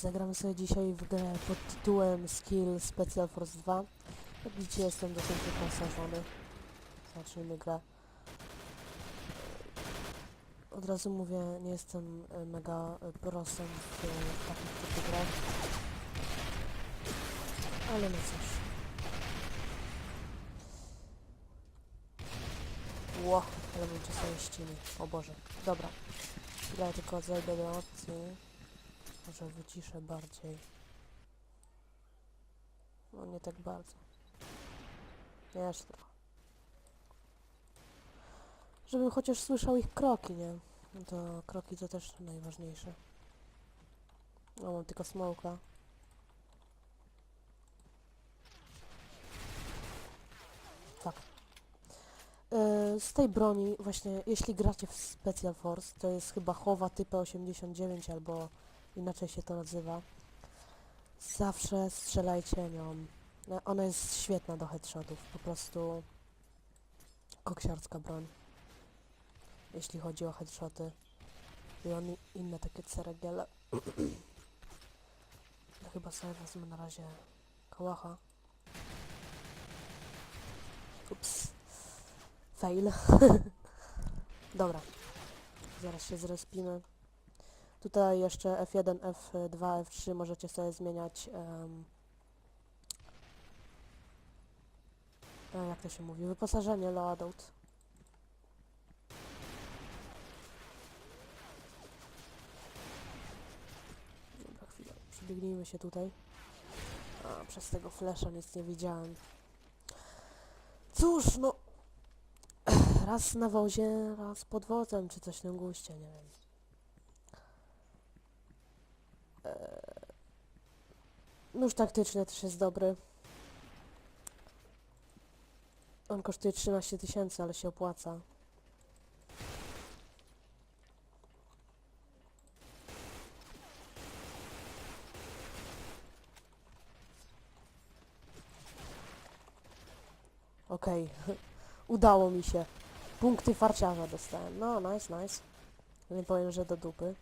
zagramy sobie dzisiaj w grę pod tytułem Skill Special Force 2. Jak widzicie jestem dosyć wyposażony. Zacznijmy grę. Od razu mówię, nie jestem e, mega e, prosem w, w takich typy grach. Ale no cóż. Ło, ale bym czasami ściny. O Boże. Dobra. Ja tylko zejdę do opcji. Może wyciszę bardziej. No nie tak bardzo. Jeszcze trochę. Żebym chociaż słyszał ich kroki, nie? No to kroki to też najważniejsze. No mam tylko smoka. Tak. Yy, z tej broni, właśnie, jeśli gracie w Special Force, to jest chyba chowa typa 89 albo inaczej się to nazywa. Zawsze strzelajcie nią. No, Ona jest świetna do headshotów, po prostu koksiarska broń. Jeśli chodzi o headshoty. I on inne takie ceregiele. Ja chyba sobie wezmę na razie kałacha. Ups. Fail. Dobra. Zaraz się zrespimy. Tutaj jeszcze F1, F2, F3 możecie sobie zmieniać e, jak to się mówi? Wyposażenie loadout. Dobra, chwilę. Przebiegnijmy się tutaj. A, przez tego flesza nic nie widziałem. Cóż, no... Raz na wozie, raz pod wozem, czy coś na guście, nie wiem. Nóż taktyczny też jest dobry. On kosztuje 13 tysięcy, ale się opłaca. Okej, udało mi się. Punkty farciarza dostałem. No, nice, nice. Nie powiem, że do dupy.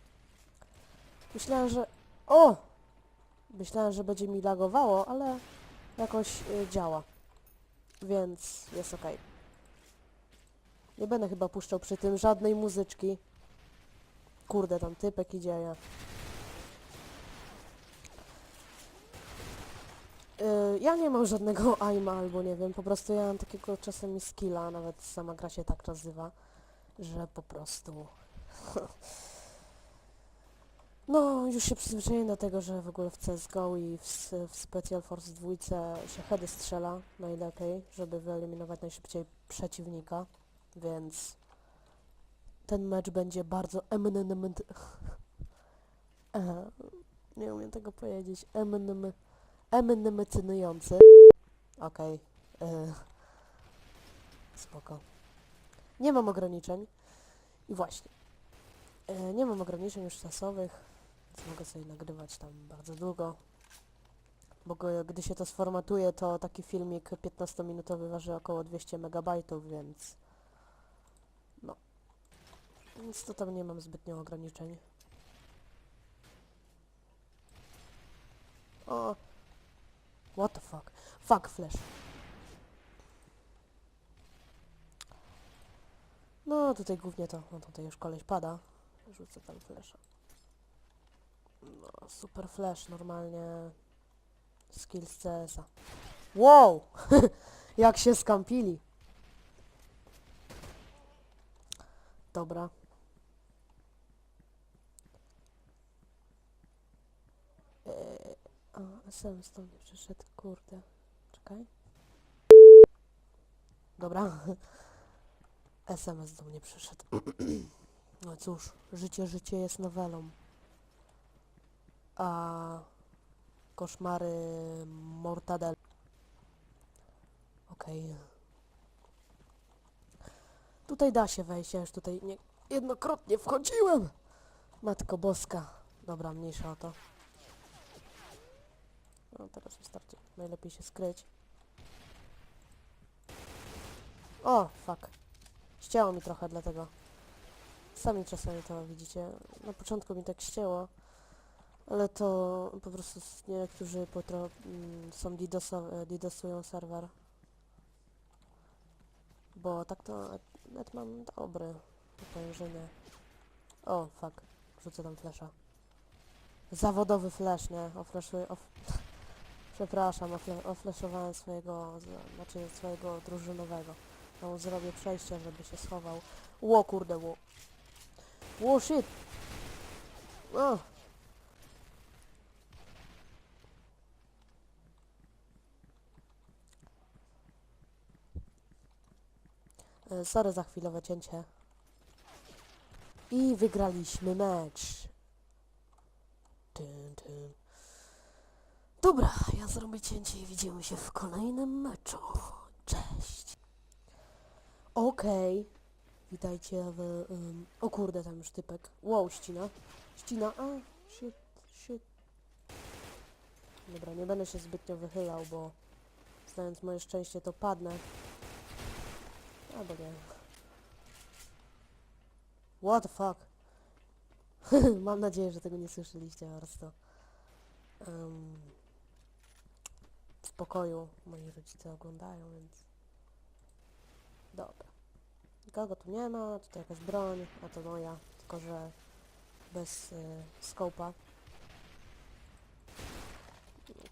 Myślałem, że... O! Myślałem, że będzie mi lagowało, ale jakoś y, działa. Więc jest ok. Nie będę chyba puszczał przy tym żadnej muzyczki. Kurde, tam typek idzie, ja. Y, ja nie mam żadnego aima albo nie wiem, po prostu ja mam takiego czasami skilla, nawet sama gra się tak nazywa, że po prostu... No, już się przyzwyczaiłem do tego, że w ogóle w CSGO i w, w Special Force 2 się heady strzela najlepiej, żeby wyeliminować najszybciej przeciwnika, więc ten mecz będzie bardzo eminent... E, Nie umiem tego powiedzieć. Eminent... Eminentnujący. Okej. e, Spoko. Nie mam ograniczeń. I właśnie. E, Nie mam ograniczeń już czasowych, mogę sobie nagrywać tam bardzo długo. Bo gdy się to sformatuje, to taki filmik 15-minutowy waży około 200 MB, więc... No. Więc to tam nie mam zbytnio ograniczeń. O! What the fuck? Fuck flash. No, tutaj głównie to, no tutaj już koleś pada. Rzucę tam flasha. No, super flash, normalnie skill z CS-a. Wow! Jak się skampili. Dobra. Eee, a, SMS do mnie przyszedł, kurde. Czekaj. Dobra. SMS do mnie przyszedł. No cóż, życie, życie jest nowelą. A koszmary Mortadel. Okej. Tutaj da się wejść, ja już tutaj nie, jednokrotnie wchodziłem. Matko boska. Dobra, mniejsza o to. No teraz wystarczy. Najlepiej się skryć. O, fuck. Ścięło mi trochę dlatego. Sami czasami to widzicie. Na początku mi tak ścięło. Ale to po prostu niektórzy potro, mm, są didosują serwer. Bo tak to net- mam dobry. Powiem, że nie. O, fuck. Rzucę tam flesza. Zawodowy flash, nie? Oflaszuję, of... Przepraszam, ofle, swojego, znaczy swojego drużynowego. No, zrobię przejście, żeby się schował. Ło, kurde, ło. Ło, shit! O! Sorry za chwilowe cięcie. I wygraliśmy mecz. Dobra, ja zrobię cięcie i widzimy się w kolejnym meczu. Cześć. Okej. Witajcie w... ym, o kurde, tam już typek. Wow, ścina. Ścina, a, shit, shit. Dobra, nie będę się zbytnio wychylał, bo znając moje szczęście to padnę. Albo nie. What the fuck? Mam nadzieję, że tego nie słyszeliście po prostu. Em, w pokoju moi rodzice oglądają, więc... Dobra. Nikogo tu nie ma, tutaj jakaś broń, a to moja, tylko że bez y, skopa.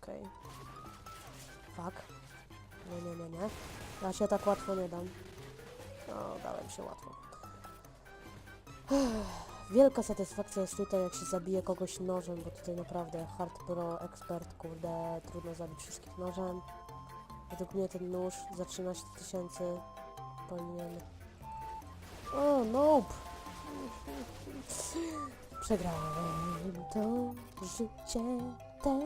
Okej. Fuck. Nie, nie, nie, nie. Ja się tak łatwo nie dam. No, dałem się łatwo. Wielka satysfakcja jest tutaj, jak się zabije kogoś nożem, bo tutaj naprawdę hard pro expert, kurde, trudno zabić wszystkich nożem. Według mnie ten nóż za 13 tysięcy powinien... O, nope! Przegrałem to życie te...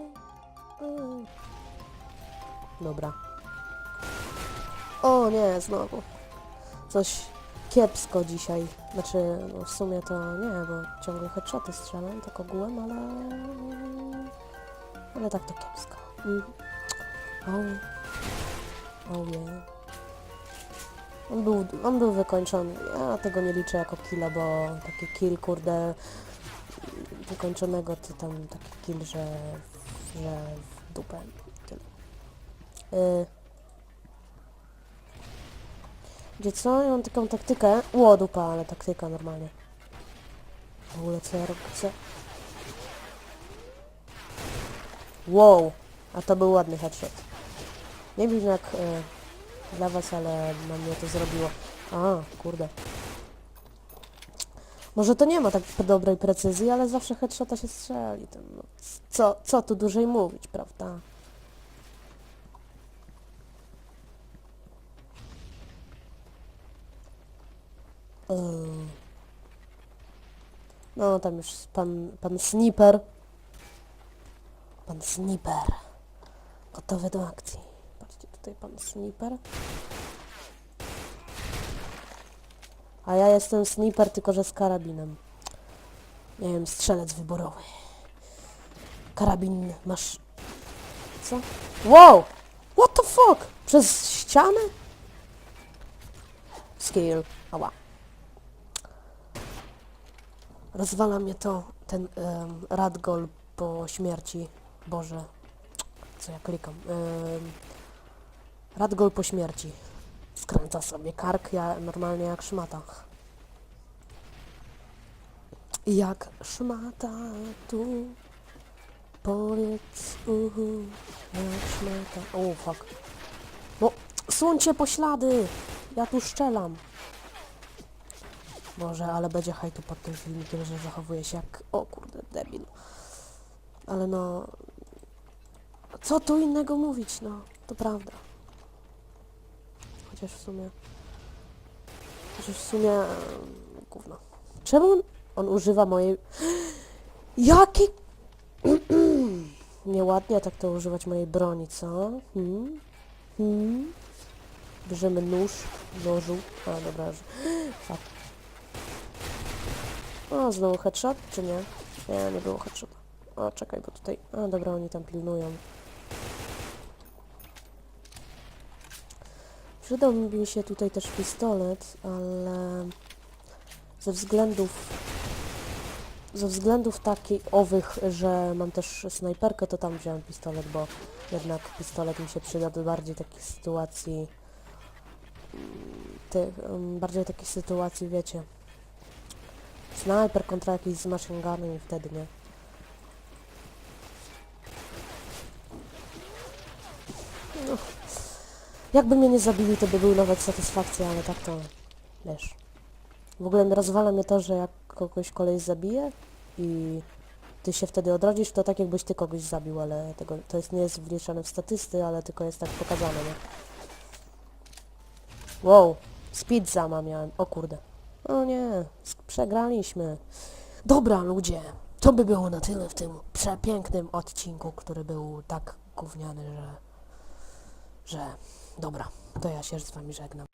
Dobra. O nie, znowu. Coś kiepsko dzisiaj. Znaczy, no w sumie to nie, bo ciągle headshoty strzelam, tak ogółem, ale... Ale tak to kiepsko. Mm. O. O nie. On był, on był wykończony. Ja tego nie liczę jako killa, bo taki kill, kurde, wykończonego to tam taki kill, że, że w dupę. Tyle. Y, Gdzie co? Ja mam taką taktykę. Ło, dupa, ale taktyka normalnie. W ogóle co ja robię? Co? Wow! A to był ładny headshot. Nie wiem jak e, dla was, ale na mnie to zrobiło. A, kurde. Może to nie ma tak dobrej precyzji, ale zawsze headshota się strzeli. No, co, co tu dłużej mówić, prawda? No, tam już pan, pan Sniper. Pan Sniper. Gotowy do akcji. Patrzcie, tutaj pan Sniper. A ja jestem Sniper, tylko że z karabinem. Nie wiem, strzelec wyborowy. Karabin masz... Co? Wow! What the fuck? Przez ścianę? Skill. Ała. Rozwala mnie to, ten um, Radgol po śmierci. Boże, co ja klikam? Um, Radgol po śmierci. Skręca sobie kark, ja normalnie jak szmata. Jak szmata tu, powiedz uhu, jak szmata. O, fuck. No, słońce poślady! Ja tu szczelam. Może, ale będzie hajtu pod tym filmikiem, że zachowuje się jak... O kurde, debil. Ale no... Co tu innego mówić, no. To prawda. Chociaż w sumie... Chociaż w sumie... Gówno. Czemu on, on używa mojej... Jaki... Nieładnie tak to używać mojej broni, co? Hmm? Hmm? Bierzemy nóż, nożu. A, dobra. Fuck. O, znowu headshot, czy nie? Nie, nie było headshota. O, czekaj, bo tutaj... A, dobra, oni tam pilnują. Przydał mi się tutaj też pistolet, ale... Ze względów ze względów takich owych, że mam też snajperkę, to tam wziąłem pistolet, bo jednak pistolet mi się przyda do bardziej takich sytuacji, mm, em, bardziej takich sytuacji, wiecie, snajper kontra jakiś z machine gunem i wtedy nie. No. Jakby mnie nie zabili, to by był nawet satysfakcja, ale tak to, wiesz. W ogóle rozwala mnie to, że jak kogoś koleś zabije i ty się wtedy odrodzisz, to tak jakbyś ty kogoś zabił, ale tego, to jest, nie jest wliczane w statysty, ale tylko jest tak pokazane, nie? Wow, speed zama miałem, o kurde. O nie, sk- przegraliśmy. Dobra ludzie, to by było na tyle w tym przepięknym odcinku, który był tak gówniany, że... że... Dobra, to ja się z wami żegnam.